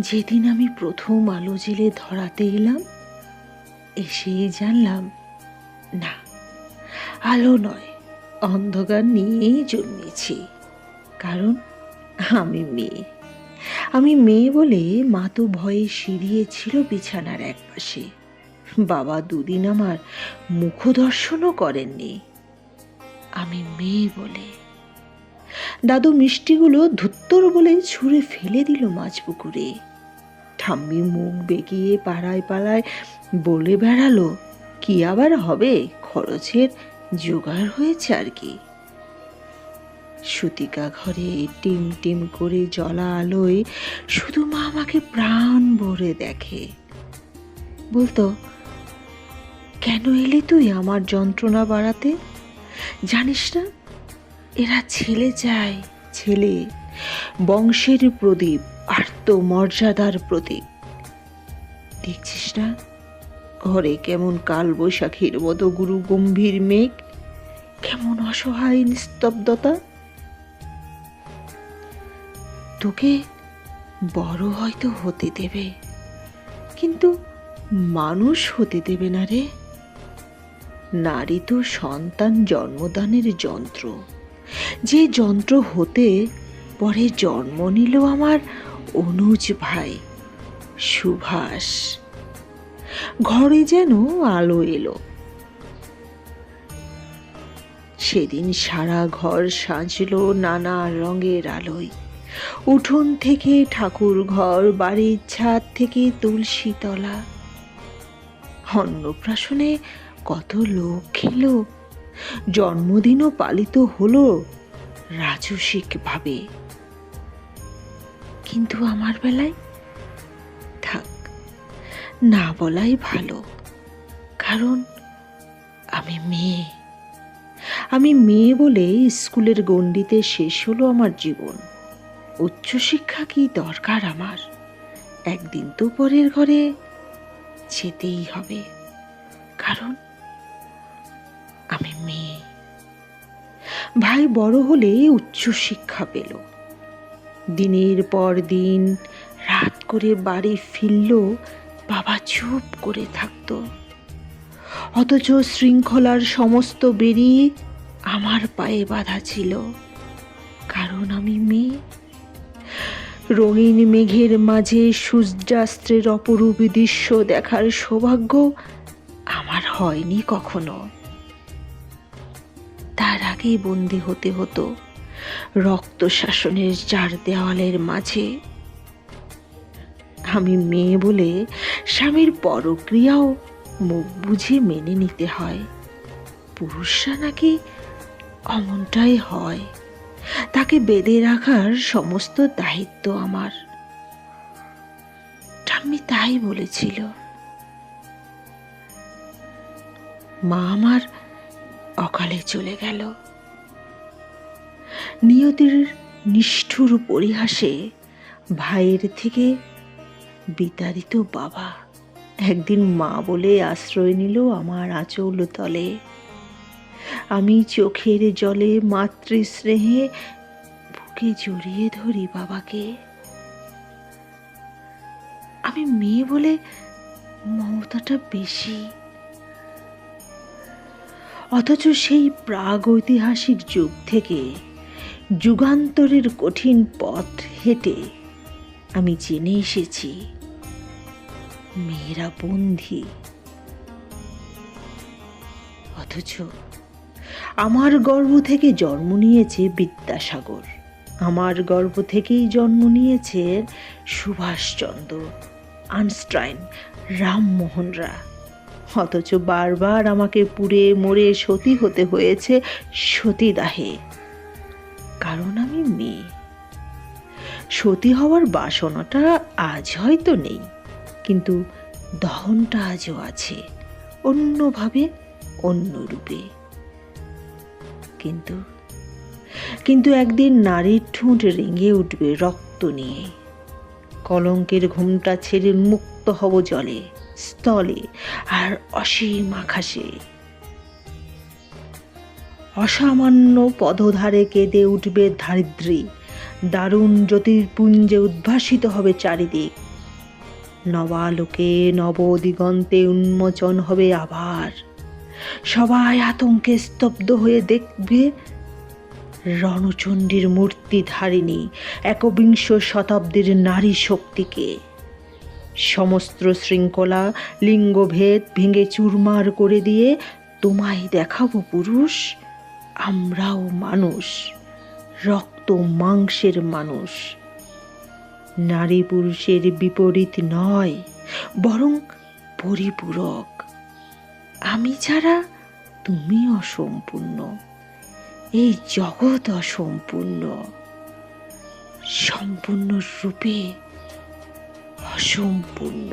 যেদিন আমি প্রথম আলো জেলে ধরাতে এলাম, এসেই জানলাম, না, আলো নয়, অন্ধকার নিয়েই জন্মেছি। কারণ আমি মেয়ে। আমি মেয়ে বলে মা তো ভয়ে সিঁড়িয়েছিল বিছানার এক পাশে বাবা দুদিন আমার মুখদর্শনও করেননি। আমি মেয়ে বলে। দাদু মিষ্টিগুলো ধুত্তর বলে ছুঁড়ে ফেলে দিল মাছ পুকুরে। ঠাম্মি মুখ বেগিয়ে পাড়ায় পাড়ায় বলে বেড়ালো, কি আবার হবে? খরচের জোগাড় হয়েছে আর কি? সুতিকা ঘরে টিম টিম করে জলা আলোয় শুধু মা আমাকে প্রাণ ভরে দেখে। বলতো, কেন এলি তুই আমার যন্ত্রণা বাড়াতে? জানিস না, এরা ছেলে চায়, ছেলে, বংশের প্রদীপ। আত্মমর্যাদার প্রতীক। দেখছিস না? ঘরে কেমন কালবৈশাখীর মতো গুরু গম্ভীর মেঘ। কেমন অসহায় নিস্তব্ধতা। তোকে বড় হয়তো হতে দেবে, কিন্তু মানুষ হতে দেবে না রে। নারী তো সন্তান জন্মদানের যন্ত্র। যে যন্ত্র হতে পরে জন্ম নিল আমার অনুজ ভাই, সুভাষ। ঘরে যেন আলো এলো। সেদিন সারা ঘর সাজলো নানা রঙের আলোয়। উঠোন থেকে ঠাকুর ঘর, বাড়ির ছাদ থেকে তুলসী তলা। অন্নপ্রাশনে কত লোক খেলো। জন্মদিনও পালিত হলো রাজসিকভাবে। কিন্তু আমার বেলায়? থাক, না বলাই ভালো। কারণ আমি মেয়ে। আমি মেয়ে বলে স্কুলের গণ্ডিতে শেষ হলো আমার জীবন। উচ্চশিক্ষা কি দরকার আমার? একদিন তো পরের ঘরে যেতেই হবে। কারণ আমি মেয়ে। ভাই বড় হলে উচ্চশিক্ষা পেল। দিনের পর দিন রাত করে বাড়ি ফিরল, বাবা চুপ করে থাকতো। অথচ শৃঙ্খলার সমস্ত বেরিয়ে আমার পায়ে বাধা ছিল। কারণ আমি মেয়ে। রঙিন মেঘের মাঝে সূর্যাস্ত্রের অপরূপ দৃশ্য দেখার সৌভাগ্য আমার হয়নি কখনো। তার আগেই বন্দি হতে হতো। রক্ত শাসনের চার দেওয়ালের মাঝে। আমি মেয়ে বলে স্বামীর পরক্রিয়াও মুখ বুঝে মেনে নিতে হয়। পুরুষরা নাকি অমনটাই হয়। তাকে বেঁধে রাখার সমস্ত দায়িত্ব আমার। ঠাম্মি তাই বলেছিল। মা আমার অকালে চলে গেল। নিয়তির নিষ্ঠুর পরিহাসে ভাইয়ের থেকে বিতাড়িত বাবা। একদিন মা বলে আশ্রয় নিল আমার আঁচল তলে। আমি চোখের জলে মাতৃস্নেহে বুকে জড়িয়ে ধরি বাবাকে। আমি মেয়ে বলে মমতাটা বেশি। অথচ সেই প্রাগ ঐতিহাসিক যুগ থেকে যুগান্তরের কঠিন পথ হেঁটে আমি জেনে এসেছি, মেয়েরা বন্ধি অথচ আমার গর্ভ থেকে জন্ম নিয়েছে বিদ্যাসাগর। আমার গর্ভ থেকেই জন্ম নিয়েছে সুভাষচন্দ্র আনস্টাইন রামমোহনরা। অথচ বারবার আমাকে পুড়ে মরে সতী হতে হয়েছে সতীদাহে। কারণ আমি মেয়ে। সতী হওয়ার বাসনাটা আজ হয়তো নেই, কিন্তু দহনটা আজও আছে, অন্যভাবে অন্য রূপে কিন্তু কিন্তু একদিন নারীর ঠোঁট রেঙে উঠবে রক্ত নিয়ে। কলঙ্কের ঘুমটা ছেড়ে মুক্ত হব জলে, স্থলে, আর অসীম আকাশে। অসামান্য পদধারে কেঁদে উঠবে ধারিদ্রী দারুণ জ্যোতির্পুঞ্জে উদ্ভাসিত হবে চারিদিক। নবালোকে নবদিগন্তে উন্মোচন হবে আবার। সবাই আতঙ্কে স্তব্ধ হয়ে দেখবে রণচণ্ডীর মূর্তি ধারিণী, একবিংশ শতাব্দীর নারী শক্তিকে। সমস্ত শৃঙ্খলা, লিঙ্গভেদ ভেঙে চুরমার করে দিয়ে তোমায় দেখাবো পুরুষ। আমরাও মানুষ, রক্ত মাংসের মানুষ। নারী পুরুষের বিপরীত নয়, বরং পরিপূরক। আমি ছাড়া তুমি অসম্পূর্ণ, এই জগৎ অসম্পূর্ণ। সম্পূর্ণ রূপে অসম্পূর্ণ।